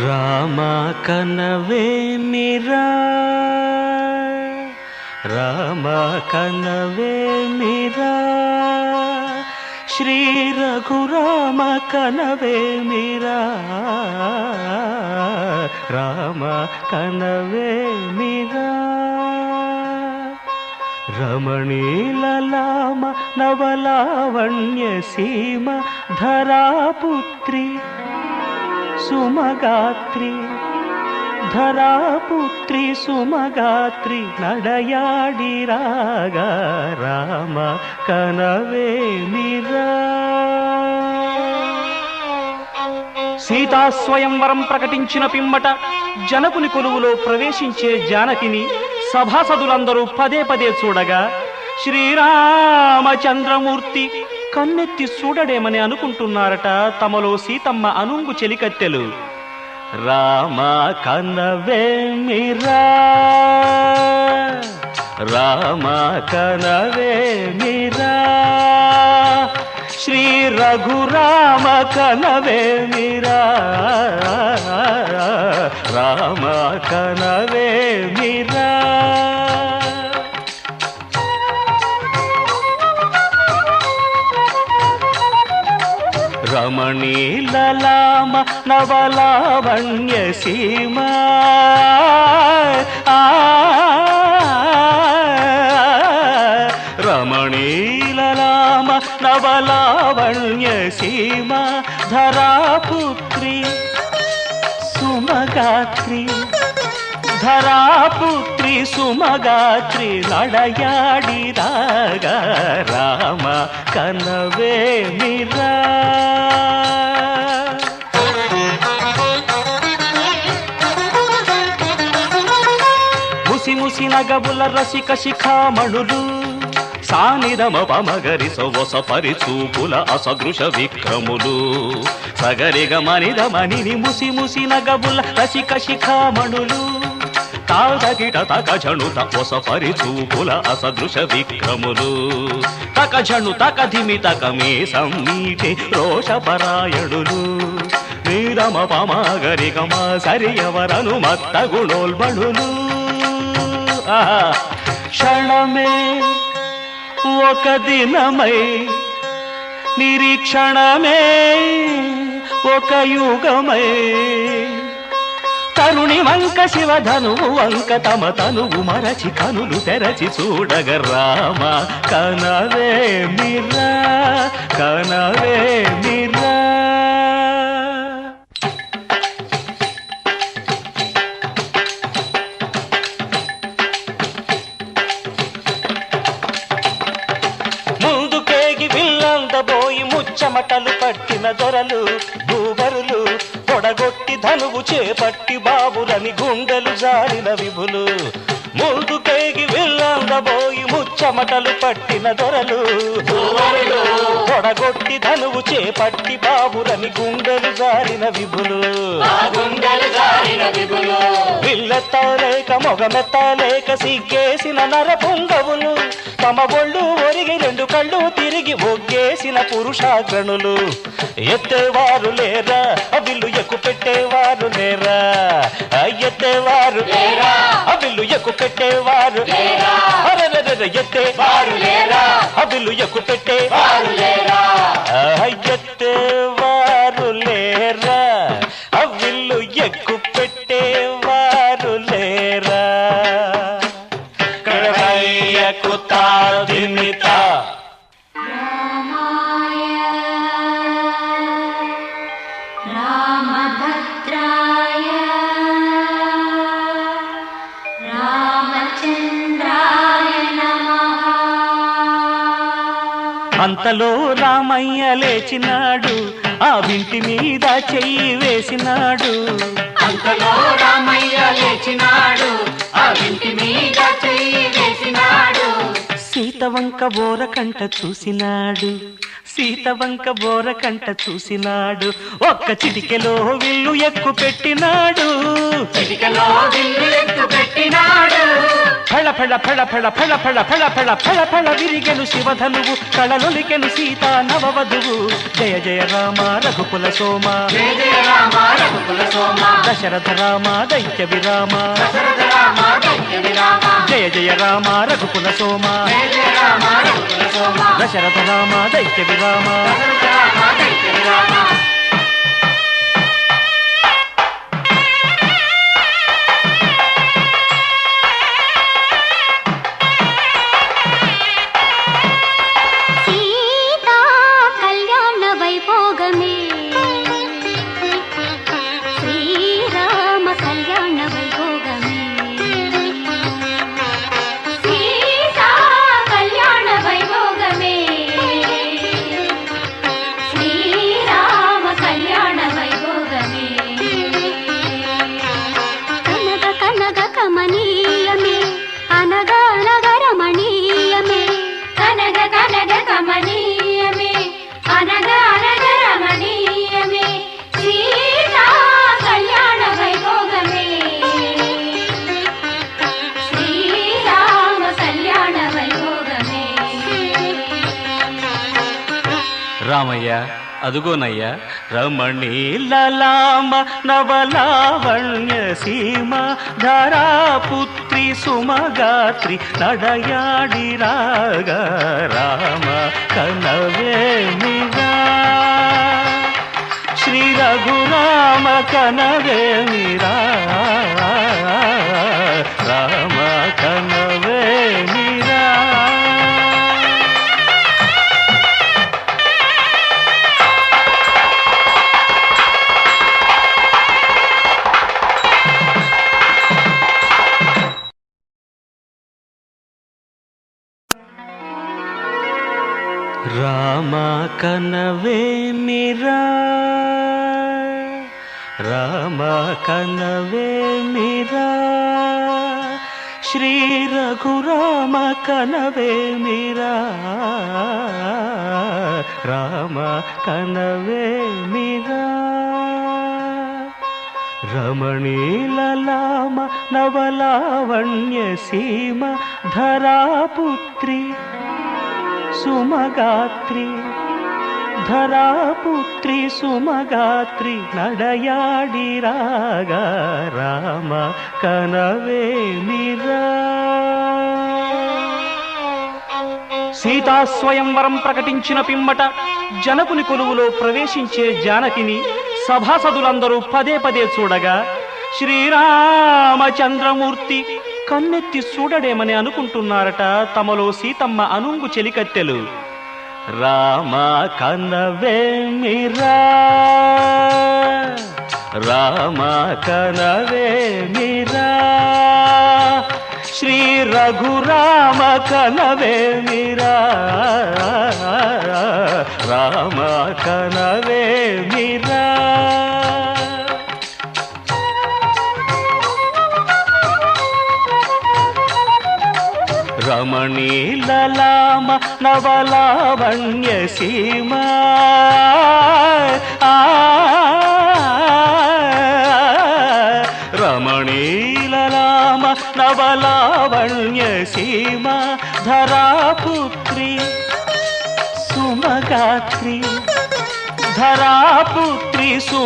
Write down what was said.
రామ కనవేమిరా రామ కనవేమిరా శ్రీ రఘురామ కనవే మీరా? రామ కనవే మీరా? రమణీలలామ నవలావణ్య సీమ ధరాపుత్రి సుమగాత్రి ధరాపుత్రి సుమగాత్రి నడయాడి రాగ రామ కనవేమిరా సీతా స్వయంవరం ప్రకటించిన పిమ్మట జనకుని కొలువులో ప్రవేశించే జానకిని సభాసదులందరూ పదే పదే చూడగా శ్రీరామచంద్రమూర్తి కన్నెత్తి చూడడేమని అనుకుంటున్నారట తమలో సీతమ్మ అనుంగు చెలికత్తెలు రామ కనవేమిరా రామ కనవేమిరా శ్రీ రఘురామ కనవేమిరా రామ కనవేమిరా మణిలలామ నవలావణ్య సీమ. రమణీలలామ నవలావణ్య సీమ. ధరాపుత్రి సుమగాత్రి ధరాపుత్రి సుమగాత్రి నడయాడి రామ కనవే మిరా. నగవుల రసిక శిఖామణులు సానిరమ పమగరి సొవస పరిచూపుల అసదృశ విక్రములు. సగరిగ మనిద ముసి ముసి నగబుల రసిక శిఖామణులు తాదగిట తక జణుత ఒస పరిచూపుల అసదృశ విక్రములు. తక జణు తక ధిమి తక మే సమ్మీటి రోషపరాయణులు నీరమ పమగరిగమ సరియవరను మత్త గుణోల్బణులు క్షణమే ఒక దినమై నిరీక్షణమే ఒక యుగమై. తరుణి వంక శివధనువు వంక తమ తనువు మరచి కనులు తెరచి చూడగ రామ. కనవే మిర్రా కనవే మిర్రా ముచ్చమటలు పట్టిన దొరలు భూగరులు పొడగొట్టి ధనువు చేపట్టి బాబులని గుండెలు జారిన విభులు. ముందుకేగి విల్లందబోయి ముచ్చమటలు పట్టిన దొరలు పొడగొట్టి ధనువు చేపట్టి బాబులని గుండెలు జారిన విభులు. విల్లెత్తలేక మొగమెత్తలేక సిగ్గేసిన నర పొంగవులు తమ ఒళ్ళు ఒరిగి రెండు కళ్ళు తిరిగి ఒగ్గేసిన పురుషాగ్రణులు. ఎత్తేవారు లేరా? అవిల్లు ఎక్కు పెట్టేవారు లేరా? ఎత్తేవారు లేరా? అవిల్లు ఎక్కు పెట్టేవారు ఎత్తేవారు లేరా? అవిల్లు ఎక్కు పెట్టేవారు లేరా? ఎత్తేవారు లేరా? అవిల్లు ఎక్కు పెట్టేవారు లేరా? కడవయ్యకు తాదిమిత అంతలో రామయ్య లేచినాడు ఆ వింటి మీద చెయ్యి వేసినాడు. అంతలో రామయ్య లేచినాడు ఆ ఇంటి మీద చెయ్యి వేసినాడు. సీత వంక బోర కంట చూసినాడు. సీత వంక బోర కంట చూసినాడు. ఒక్క చిటికెలో విల్లు ఎక్కు పెట్టినాడు. చిటికలో విల్లు ఎత్తు పెట్టినాడు. ఫళ ఫళ ఫళ ఫళ ఫళ ఫళ ఫళ ఫళ ఫళ ఫళ విరిగెను శివధనువు కళలొలికెను సీత నవవధువు. జయ జయ రామ రఘుకుల సోమ. జయ జయ రామ రఘుకుల సోమ. దశరథ రామ దైత్య విరామ. దశరథ జయ జయ రామ రఘుకుల సోమ. జయ జయ రామ రఘుకుల సోమ. దశరథ రామ దైత్య విరామ మామయ్య అదుగోనయ్యా రమణీలలామ నవలావణ్య సీమ ధరాపుత్రి సుమగాత్రి నడయాడి రాగ రామ కనవే శ్రీ రఘురామ కనవే నిరా. రామ కనవేమిరా రామ కనవేమిరా శ్రీ రఘురామ కనవేమిరా రామ కనవేమిరా రమణీలలామ నవలావణ్య సీమ ధరాపుత్రి సుమగాత్రి ధరాపుత్రి సుమగాత్రి నడయాడి రాగా రామ కనవేమిరా సీతా స్వయంవరం ప్రకటించిన పిమ్మట జనకుని కొలువులో ప్రవేశించే జానకిని సభాసదులందరూ పదే పదే చూడగా శ్రీరామచంద్రమూర్తి కన్నెత్తి చూడడేమని అనుకుంటున్నారట తమలో సీతమ్మ అనుంగు చెలికత్తెలు. రామ కనవేమిరా రామ కనవేమిరా శ్రీ రఘురామ కనవేమిరా రామ కనవేమిరా రమణీలలామ నవలావణ్య సీమ ఆ, రమణీలలామ నవలావణ్య సీమ ధరాపుత్రి సుమగాత్రి ధరాపుత్రి సుమ